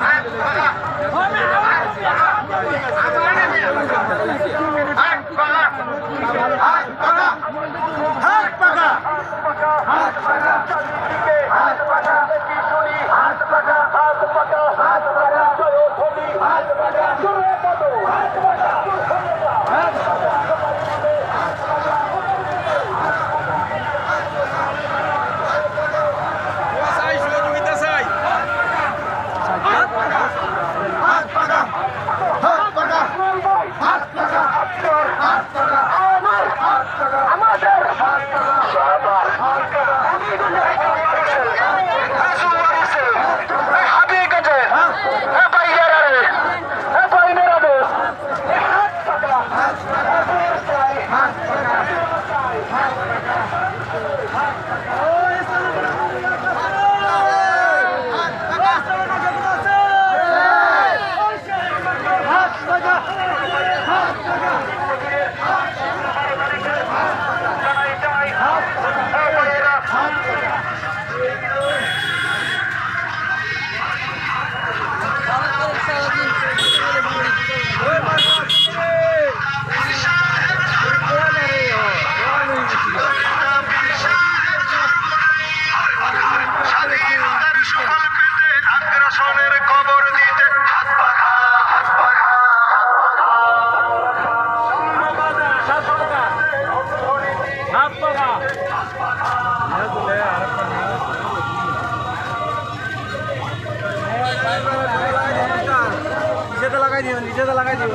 I'm sorry. হাত টাকা হাত টাকা হাত টাকা লাগাই দিও নিজে তো লাগাই দিও।